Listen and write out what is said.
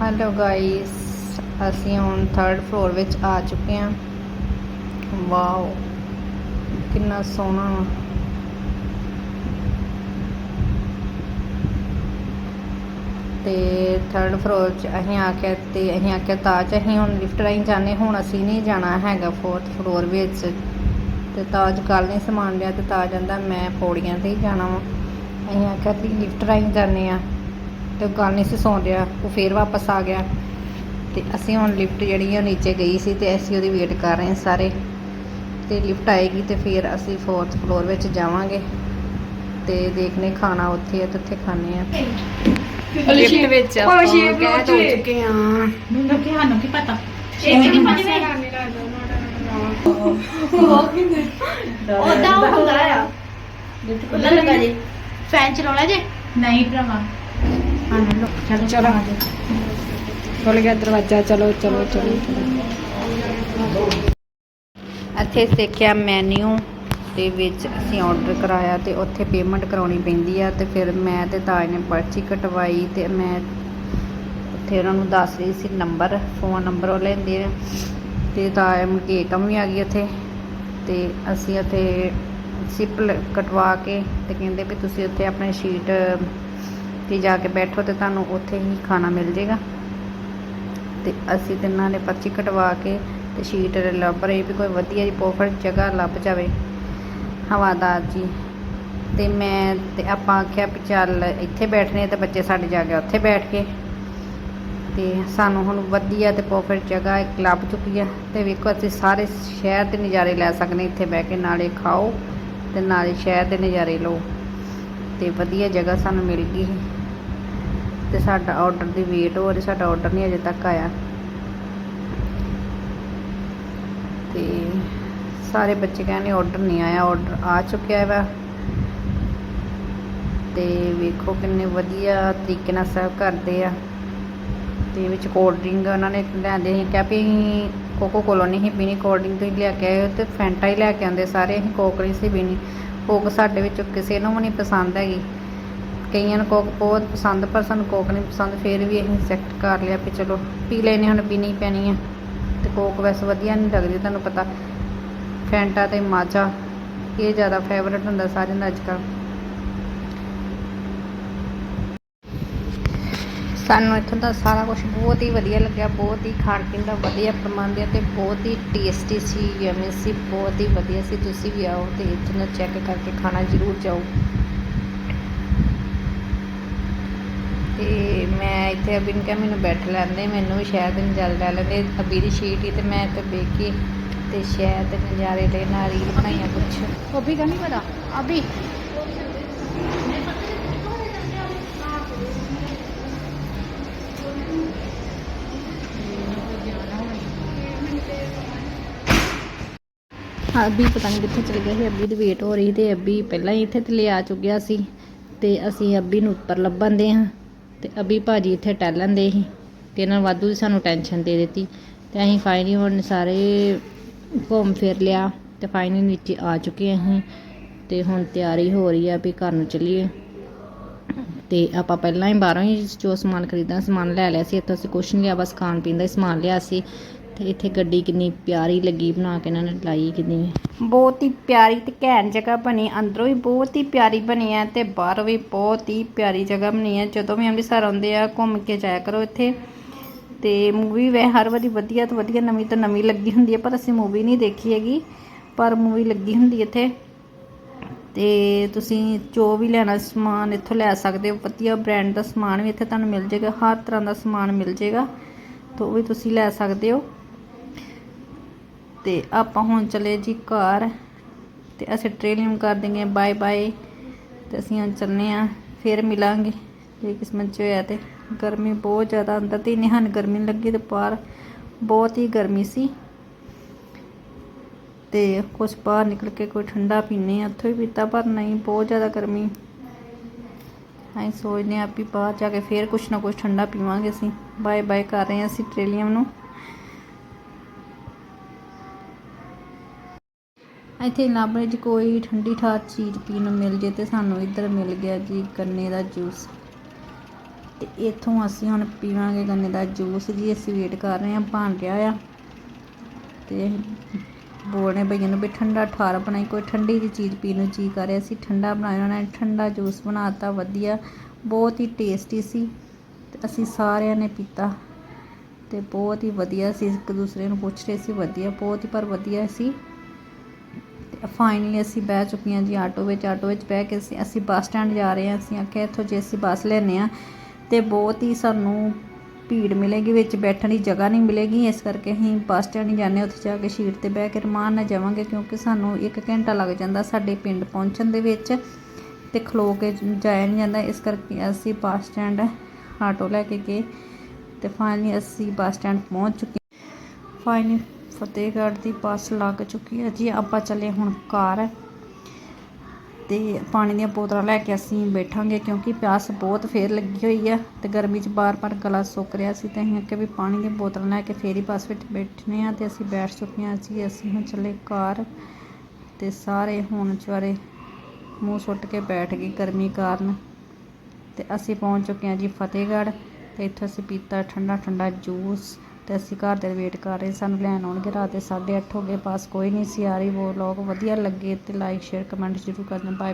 Hello guys ਅਸੀਂ ਹੁਣ 3rd floor ਵਿੱਚ ਆ ਚੁੱਕੇ ਹਾਂ। ਵਾਓ ਕਿੰਨਾ ਸੋਹਣਾ। ਵਾ ਤੇ 3rd ਫਲੋਰ 'ਚ ਅਸੀਂ ਆ ਕੇ ਤੇ ਅਸੀਂ ਆਖਿਆ ਤਾਜ ਅਸੀਂ ਹੁਣ ਲਿਫਟ ਰਾਹੀਂ ਜਾਣੇ ਹੁਣ ਅਸੀਂ ਨਹੀਂ ਜਾਣਾ ਹੈਗਾ 4th ਫਲੋਰ ਵਿੱਚ। ਤੇ ਤਾਜ ਕੱਲ ਨਹੀਂ ਸਮਾਨ ਲਿਆ ਤੇ ਤਾਜ ਜਾਂਦਾ ਮੈਂ ਪੌੜੀਆਂ ਤੇ ਹੀ ਜਾਣਾ ਵਾ। ਅਸੀਂ ਆਖਿਆ ਵੀ ਲਿਫਟ ਰਾਹੀਂ ਜਾਂਦੇ ਆ ਤੇ ਉਹ ਗੱਲ ਨਹੀਂ ਸੀ ਸੁਣ ਰਿਹਾ ਉਹ ਫੇਰ ਵਾਪਸ ਆ ਗਿਆ। ਤੇ ਅਸੀਂ ਹੁਣ ਲਿਫਟ ਜਿਹੜੀ ਆ ਨੀਚੇ ਗਈ ਸੀ ਤੇ ਅਸੀਂ ਉਹਦੀ ਵੇਟ ਕਰ ਰਹੇ ਹਾਂ ਸਾਰੇ। ਤੇ ਲਿਫਟ ਆਏਗੀ ਤੇ ਫਿਰ ਅਸੀਂ 4th ਫਲੋਰ ਵਿੱਚ ਜਾਵਾਂਗੇ। ਤੇ ਦੇਖਨੇ ਖਾਣਾ ਉੱਥੇ ਆ ਤੇ ਉੱਥੇ ਖਾਣੇ ਆ ਲਿਫਟ ਵਿੱਚ ਆਪਾਂ ਕਹਿ ਤੋਂ ਚੁੱਕੇ ਆ ਮੈਨੂੰ ਕੀ ਸਾਨੂੰ ਕੀ ਪਤਾ। ਛੇਤੀ ਨਹੀਂ ਪੰਜਵੇਂ ਉਹਦਾ ਉਹ ਹੁੰਦਾ ਆ। ਲੱਗਾ ਜੀ। ਫੈਨ ਚਲਾਉਣਾ ਜੇ। ਨਹੀਂ ਭਰਾਵਾ। ਸਾਨੂੰ ਲੋ ਚਲੋ ਚਲੋ। ਖੁੱਲ ਗਿਆ ਦਰਵਾਜ਼ਾ ਚਲੋ ਚਲੋ ਚਲੋ ਇੱਥੇ ਸਿੱਖਿਆ ਮੈਨੂ ਦੇ ਵਿੱਚ ਅਸੀਂ ਆਰਡਰ ਕਰਾਇਆ ਤੇ ਉੱਥੇ ਪੇਮੈਂਟ ਕਰਾਉਣੀ ਪੈਂਦੀ ਆ ਤੇ ਫਿਰ ਮੈਂ ਤੇ ਤਾਜ ਨੇ ਪਰਚੀ ਕਟਵਾਈ ਤੇ ਮੈਂ ਉੱਥੇ ਉਹਨਾਂ ਨੂੰ ਦੱਸ ਰਹੀ ਸੀ ਨੰਬਰ ਫੋਨ ਨੰਬਰ ਉਹ ਲੈਂਦੇ ਆ ਤੇ ਤਾਜ ਮੁੜ ਕੇ ਵੀ ਆ ਗਈ ਉੱਥੇ ਤੇ ਅਸੀਂ ਉੱਥੇ ਸਿਪ ਲ- ਕਟਵਾ ਕੇ ਤੇ ਕਹਿੰਦੇ ਵੀ ਤੁਸੀਂ ਉੱਥੇ ਆਪਣੇ ਸ਼ੀਟ ਤੇ ਜਾ ਕੇ ਬੈਠੋ ਤੇ ਤੁਹਾਨੂੰ ਉੱਥੇ ਹੀ ਖਾਣਾ ਮਿਲ ਜੇਗਾ। ਤੇ ਅਸੀਂ ਤਿੰਨਾਂ ਨੇ ਪਰਚੀ ਕਟਵਾ ਕੇ ਤੇ ਸ਼ੀਟ ਲੱਭ ਰਹੇ ਵੀ ਕੋਈ ਵਧੀਆ ਜੀ ਪਰਫੈਕਟ ਜਗ੍ਹਾ ਲੱਭ ਜਾਵੇ। ਹਵਾਦਾਰ ਜੀ, ਤੇ ਮੈਂ ਤੇ ਆਪਾਂ ਆਖਿਆ ਵੀ ਚੱਲ ਇੱਥੇ ਬੈਠਨੇ ਤੇ ਬੱਚੇ ਸਾਡੇ ਜਾ ਕੇ ਉੱਥੇ ਬੈਠ ਕੇ ਤੇ ਸਾਨੂੰ ਹੁਣ ਵਧੀਆ ਤੇ ਪਰਫੈਕਟ ਜਗ੍ਹਾ ਇੱਕ ਲੱਭ ਚੁੱਕੀ ਆ। ਤੇ ਵੇਖੋ ਅਸੀਂ ਸਾਰੇ ਸ਼ਹਿਰ ਦੇ ਨਜ਼ਾਰੇ ਲੈ ਸਕਦੇ ਇੱਥੇ ਬਹਿ ਕੇ ਨਾਲੇ ਖਾਓ ਤੇ ਨਾਲੇ ਸ਼ਹਿਰ ਦੇ ਨਜ਼ਾਰੇ ਲਓ। ਤੇ ਵਧੀਆ ਜਗ੍ਹਾ ਸਾਨੂੰ ਮਿਲ ਗਈ। ਤੇ ਸਾਡਾ ਆਰਡਰ ਦੀ ਵੇਟ ਹੋ ਰਹੀ, ਸਾਡਾ ਆਰਡਰ ਨਹੀਂ ਅਜੇ ਤੱਕ ਆਇਆ। ਤੇ ਸਾਰੇ ਬੱਚੇ ਕਹਿੰਦੇ ਆਰਡਰ ਨਹੀਂ ਆਇਆ ਆਰਡਰ ਆ ਚੁੱਕਿਆ ਵਾ। ਤੇ ਵੇਖੋ ਕਿੰਨੇ ਵਧੀਆ ਤਰੀਕੇ ਨਾਲ ਸਰਵ ਕਰਦੇ ਆ। ਤੇ ਵਿੱਚ ਕੋਲਡ ਡਰਿੰਕ ਉਹਨਾਂ ਨੇ ਲਿਆਂਦੇ ਸੀ, ਕਿਹਾ ਵੀ ਅਸੀਂ ਕੋਕੋ ਕੋਲੋ ਨਹੀਂ ਸੀ ਪੀਣੀ ਕੋਲਡ ਡਰਿੰਕ ਤੁਸੀਂ ਲਿਆ ਕੇ ਆਏ ਹੋ ਤੇ ਫੈਂਟਾ ਹੀ ਲੈ ਕੇ ਆਉਂਦੇ ਸਾਰੇ, ਅਸੀਂ ਕੋਕ ਨਹੀਂ ਸੀ ਪੀਣੀ। ਕੋਕ ਸਾਡੇ ਵਿੱਚੋਂ ਕਿਸੇ ਨੂੰ ਵੀ ਨਹੀਂ ਪਸੰਦ ਹੈਗੀ। ਕਈਆਂ ਨੂੰ ਕੋਕ ਬਹੁਤ ਪਸੰਦ, ਪਰ ਸਾਨੂੰ ਕੋਕ ਨਹੀਂ ਪਸੰਦ। ਫਿਰ ਵੀ ਅਸੀਂ ਸੈਲੈਕਟ ਕਰ ਲਿਆ ਵੀ ਚਲੋ, ਪੀ ਲੈਨੇ ਹੁਣ ਪੀਣੀ ਪੈਣੀ ਆ। ਤੇ ਕੋਕ ਵੈਸੇ ਵਧੀਆ ਨਹੀਂ ਲੱਗਦੀ, ਤੁਹਾਨੂੰ ਪਤਾ। ਫੈਂਟਾ ਤੇ ਮਾਜ਼ਾ ਇਹ ਜ਼ਿਆਦਾ ਫੇਵਰਟ ਹੁੰਦਾ ਸਾਰਿਆਂ ਦਾ ਅੱਜਕੱਲ ਸਾਨੂੰ ਇੱਥੋਂ ਦਾ ਸਾਰਾ ਕੁਝ ਬਹੁਤ ਹੀ ਵਧੀਆ ਲੱਗਿਆ, ਬਹੁਤ ਹੀ ਖਾਣ ਪੀਣ ਦਾ ਵਧੀਆ ਪ੍ਰਬੰਧ ਹੈ ਤੇ ਬਹੁਤ ਹੀ ਟੇਸਟੀ ਸੀ ਯਮੀ ਸੀ, ਬਹੁਤ ਹੀ ਵਧੀਆ ਸੀ। ਤੁਸੀਂ ਵੀ ਆਓ ਤੇ ਇੱਥੋਂ ਦਾ ਚੈੱਕ ਕਰਕੇ ਖਾਣਾ ਜ਼ਰੂਰ ਜਾਓ। ਤੇ ਮੈਂ ਇੱਥੇ ਅਬੀ ਨੂੰ ਕਿਹਾ ਮੈਨੂੰ ਬੈਠ ਲੈਂਦੇ ਮੈਨੂੰ ਵੀ ਸ਼ਹਿਰ ਦੇ ਨਜ਼ਾਰੇ ਲੈ ਲੈਂਦੇ। ਅਬੀ ਦੀ ਸ਼ੀਟ ਹੀ ਤੇ ਮੈਂ ਤੇ ਬਹਿ ਕੇ ਤੇ ਸ਼ਹਿਰ ਦੇ ਨਜ਼ਾਰੇ ਲੈ ਨਾਲ ਰੀਲ ਬਣਾਈਆਂ ਕੁਛ ਅਭੀ ਕਾ ਨਹੀਂ ਪਤਾ? ਅਭੀ। ਅੱਬੀ ਪਤਾ ਨਹੀਂ ਕਿੱਥੇ ਚਲ ਗਿਆ ਸੀ ਅੱਬੀ ਦੀ ਵੇਟ ਹੋ ਰਹੀ ਤੇ ਅੱਬੀ ਪਹਿਲਾਂ ਹੀ ਇੱਥੇ ਥੱਲੇ ਆ ਚੁੱਕਿਆ ਸੀ ਤੇ ਅਸੀਂ ਅੱਬੀ ਨੂੰ ਉੱਪਰ ਲੱਭਣ ਦੇ ਹਾਂ। ਤੇ ਅੱਬੀ ਭਾਜੀ ਇੱਥੇ ਟਹਿਲਣ ਦੇ ਸੀ ਤੇ ਇਹਨਾਂ ਨੇ ਵਾਧੂ ਦੀ ਸਾਨੂੰ ਟੈਨਸ਼ਨ ਦੇ ਦਿੱਤੀ ਤੇ ਅਸੀਂ ਫਾਈਨਲੀ ਹੁਣ ਸਾਰੇ ਘੁੰਮ ਫਿਰ ਲਿਆ ਤੇ ਫਾਈਨਲੀ ਨੀਚੇ ਆ ਚੁੱਕੇ ਅਸੀਂ ਤੇ ਹੁਣ ਤਿਆਰੀ ਹੋ ਰਹੀ ਆ ਵੀ ਘਰ ਨੂੰ ਚੱਲੀਏ। ਤੇ ਆਪਾਂ ਪਹਿਲਾਂ ਹੀ ਬਾਹਰੋਂ ਹੀ ਜੋ ਸਮਾਨ ਖਰੀਦਣਾ ਸਮਾਨ ਲੈ ਲਿਆ ਸੀ, ਇੱਥੋਂ ਅਸੀਂ ਕੁਛ ਨਹੀਂ ਲਿਆ, ਬਸ ਖਾਣ ਪੀਣ ਦਾ ਹੀ ਸਮਾਨ ਲਿਆ ਸੀ। ਤੇ ਇੱਥੇ ਗੱਡੀ ਕਿੰਨੀ ਪਿਆਰੀ ਲੱਗੀ, ਬਣਾ ਕੇ ਇਹਨਾਂ ਨੇ ਲਾਈ ਕਿੰਨੀ? ਬਹੁਤ ਹੀ ਪਿਆਰੀ ਤੇ ਘੈਂਟ ਜਗ੍ਹਾ ਬਣੀ, ਅੰਦਰੋਂ ਵੀ ਬਹੁਤ ਹੀ ਪਿਆਰੀ ਬਣੀ ਹੈ ਤੇ ਬਾਹਰੋਂ ਵੀ ਬਹੁਤ ਹੀ ਪਿਆਰੀ ਜਗ੍ਹਾ ਬਣੀ ਹੈ। ਜਦੋਂ ਵੀ ਅੰਮ੍ਰਿਤਸਰ ਆਉਂਦੇ ਆ, ਘੁੰਮ ਕੇ ਜਾਇਆ ਕਰੋ ਇੱਥੇ। ਤੇ ਮੂਵੀ ਵੈ, ਹਰ ਵਾਰੀ ਵਧੀਆ ਤੋਂ ਵਧੀਆ ਨਵੀਂ ਤੋਂ ਨਵੀਂ ਲੱਗੀ ਹੁੰਦੀ ਹੈ, ਪਰ ਅਸੀਂ ਮੂਵੀ ਨਹੀਂ ਦੇਖੀ ਹੈਗੀ, ਪਰ ਮੂਵੀ ਲੱਗੀ ਹੁੰਦੀ ਇੱਥੇ। ਤੇ ਤੁਸੀਂ ਜੋ ਵੀ ਲੈਣਾ ਸਮਾਨ ਇੱਥੋਂ ਲੈ ਸਕਦੇ ਹੋ, ਵਧੀਆ ਬ੍ਰਾਂਡ ਦਾ ਸਮਾਨ ਵੀ ਇੱਥੇ ਤੁਹਾਨੂੰ ਮਿਲ ਜਾਏਗਾ, ਹਰ ਤਰ੍ਹਾਂ ਦਾ ਸਮਾਨ ਮਿਲ ਜਾਏਗਾ, ਤਾਂ ਉਹ ਵੀ ਤੁਸੀਂ ਲੈ ਸਕਦੇ ਹੋ। ਤੇ ਆਪਾਂ ਹੁਣ ਚਲੇ ਜੀ ਘਰ। ਤੇ ਅਸੀਂ ਟ੍ਰੇਲਿੰਗ ਕਰ ਦਿੰਗੇ ਬਾਏ ਬਾਏ ਤੇ ਅਸੀਂ ਹੁਣ ਚੱਲਨੇ ਆ ਫਿਰ ਮਿਲਾਂਗੇ। ਜੇ ਕਿਸਮਤ ਚ ਹੋਇਆ ਤੇ ਗਰਮੀ ਬਹੁਤ ਜ਼ਿਆਦਾ, ਅੰਦਰ ਤੇ ਇੰਨੀ ਹਨ ਗਰਮੀ ਨੀ ਲੱਗੀ ਤੇ ਬਾਹਰ ਬਹੁਤ ਹੀ ਗਰਮੀ ਸੀ। ਤੇ ਕੁਛ ਬਾਹਰ ਨਿਕਲ ਕੇ ਕੋਈ ਠੰਡਾ ਪੀਨੇ ਆ ਉੱਥੇ ਵੀ ਪੀਤਾ ਪਰ ਨਹੀਂ, ਬਹੁਤ ਜ਼ਿਆਦਾ ਗਰਮੀ। ਅਸੀਂ ਸੋਚਦੇ ਆ ਵੀ ਬਾਹਰ ਜਾ ਕੇ ਫੇਰ ਕੁਛ ਨਾ ਕੁਛ ਠੰਡਾ ਪੀਵਾਂਗੇ ਅਸੀਂ। ਬਾਏ ਬਾਏ ਕਰ ਰਹੇ ਹਾਂ ਅਸੀਂ ਟ੍ਰੇਲੀਅਮ ਨੂੰ। ਇੱਥੇ ਲੱਭੇ 'ਚ ਕੋਈ ਠੰਡੀ ਠਾਰ ਚੀਜ਼ ਪੀਣ ਨੂੰ ਮਿਲ ਜੇ ਤੇ ਸਾਨੂੰ ਇੱਧਰ ਮਿਲ ਗਿਆ ਜੀ ਗੰਨੇ ਦਾ ਜੂਸ। ਤੇ ਇੱਥੋਂ ਅਸੀਂ ਹੁਣ ਪੀਵਾਂਗੇ ਗੰਨੇ ਦਾ ਜੂਸ ਜੀ, ਅਸੀਂ ਵੇਟ ਕਰ ਰਹੇ ਹਾਂ ਬਣ ਰਿਹਾ ਆ ਤੇ ਬੋਲਨੇ ਭਈਆ ਨੂੰ ਵੀ ਠੰਡਾ ਠਾਰ ਬਣਾਈ, ਕੋਈ ਠੰਡੀ ਦੀ ਚੀਜ਼ ਪੀਣ ਨੂੰ ਜੀ ਕਰ ਰਿਹਾ ਸੀ, ਠੰਡਾ ਬਣਾਇਆ ਉਹਨਾਂ ਨੇ, ਠੰਡਾ ਜੂਸ ਬਣਾਤਾ, ਵਧੀਆ, ਬਹੁਤ ਹੀ ਟੇਸਟੀ ਸੀ। ਤੇ ਅਸੀਂ ਸਾਰਿਆਂ ਨੇ ਪੀਤਾ। ਤੇ ਬਹੁਤ ਹੀ ਵਧੀਆ ਸੀ, ਇੱਕ ਦੂਸਰੇ ਨੂੰ ਪੁੱਛ ਰਹੇ ਸੀ, ਵਧੀਆ, ਬਹੁਤ ਹੀ ਪਰ ਵਧੀਆ ਸੀ। ਫਾਈਨਲੀ ਅਸੀਂ ਬਹਿ ਚੁੱਕੀਆਂ ਜੀ ਆਟੋ ਵਿੱਚ ਆਟੋ ਵਿੱਚ ਬਹਿ ਕੇ ਅਸੀਂ ਅਸੀਂ ਬੱਸ ਸਟੈਂਡ ਜਾ ਰਹੇ ਹਾਂ। ਅਸੀਂ ਆਖਿਆ ਇੱਥੋਂ ਜੇ ਅਸੀਂ ਬੱਸ ਲੈਨੇ ਆ ਤੇ ਬਹੁਤ ਹੀ ਸਾਨੂੰ ਭੀੜ ਮਿਲੇਗੀ ਵਿੱਚ ਬੈਠਣ ਦੀ ਜਗ੍ਹਾ ਨਹੀਂ ਮਿਲੇਗੀ। ਇਸ ਕਰਕੇ ਅਸੀਂ ਬੱਸ ਸਟੈਂਡ ਹੀ ਜਾਂਦੇ ਹਾਂ, ਉੱਥੇ ਜਾ ਕੇ ਸੀਟ ਤੇ ਬਹਿ ਕੇ ਰਮਾਨ ਨਾਲ ਜਾਵਾਂਗੇ ਕਿਉਂਕਿ ਸਾਨੂੰ 1 ਘੰਟਾ ਲੱਗ ਜਾਂਦਾ ਸਾਡੇ ਪਿੰਡ ਪਹੁੰਚਣ ਦੇ ਵਿੱਚ ਤੇ ਖਲੋ ਕੇ ਜਾਇਆ ਨਹੀਂ ਜਾਂਦਾ। ਇਸ ਕਰਕੇ ਅਸੀਂ ਬੱਸ ਸਟੈਂਡ ਆਟੋ ਲੈ ਕੇ ਗਏ ਤੇ ਫਾਈਨਲੀ ਅਸੀਂ ਬੱਸ ਸਟੈਂਡ ਪਹੁੰਚ ਚੁੱਕੇ ਫਾਈਨਲੀ ਫਤਿਹਗੜ੍ਹ ਦੀ ਬੱਸ ਲੱਗ ਚੁੱਕੀ ਹੈ। ਜੀ, ਆਪਾਂ ਚੱਲੇ ਹੁਣ ਘਰ ਤੇ ਪਾਣੀ ਦੀਆਂ ਬੋਤਲਾਂ ਲੈ ਕੇ ਅਸੀਂ ਬੈਠਾਂਗੇ ਕਿਉਂਕਿ ਪਿਆਸ ਬਹੁਤ ਫੇਰ ਲੱਗੀ ਹੋਈ ਆ ਤੇ ਗਰਮੀ 'ਚ ਬਾਰ-ਬਾਰ ਗਲਾ ਸੁੱਕ ਰਿਹਾ ਸੀ ਤੇ ਅਸੀਂ ਅੱਗੇ ਵੀ ਪਾਣੀ ਦੀਆਂ ਬੋਤਲਾਂ ਲੈ ਕੇ ਫੇਰ ਹੀ ਬੱਸ ਵਿੱਚ ਬੈਠਨੇ ਆ ਤੇ ਅਸੀਂ ਬੈਠ ਚੁੱਕੇ ਹਾਂ ਜੀ। ਅਸੀਂ ਹੁਣ ਚੱਲੇ ਕਾਰ ਤੇ ਸਾਰੇ ਹੁਣ ਵਿਚਾਰੇ ਮੂੰਹ ਸੁੱਟ ਕੇ ਬੈਠ ਗਏ ਗਰਮੀ ਕਾਰਨ ਤੇ ਅਸੀਂ ਪਹੁੰਚ ਚੁੱਕੇ ਹਾਂ ਜੀ ਫਤਿਹਗੜ੍ਹ ਤੇ ਇੱਥੇ ਅਸੀਂ ਪੀਤਾ ਠੰਡਾ ਠੰਡਾ ਜੂਸ। ਤੇ ਅਸੀਂ ਘਰ ਦੇ ਵੇਟ ਕਰ ਰਹੇ, ਸਾਨੂੰ ਲੈਣ ਆਉਣਗੇ ਰਾਤ ਦੇ 8:30 ਹੋ ਗਏ, ਬਸ ਕੋਈ ਨਹੀਂ ਸੀ ਆ ਰਹੀ ਉਹ ਲੋਕ ਵਧੀਆ ਲੱਗੇ ਤੇ ਲਾਈਕ ਸ਼ੇਅਰ ਕਮੈਂਟ ਜ਼ਰੂਰ ਕਰਨਾ ਬਾਏ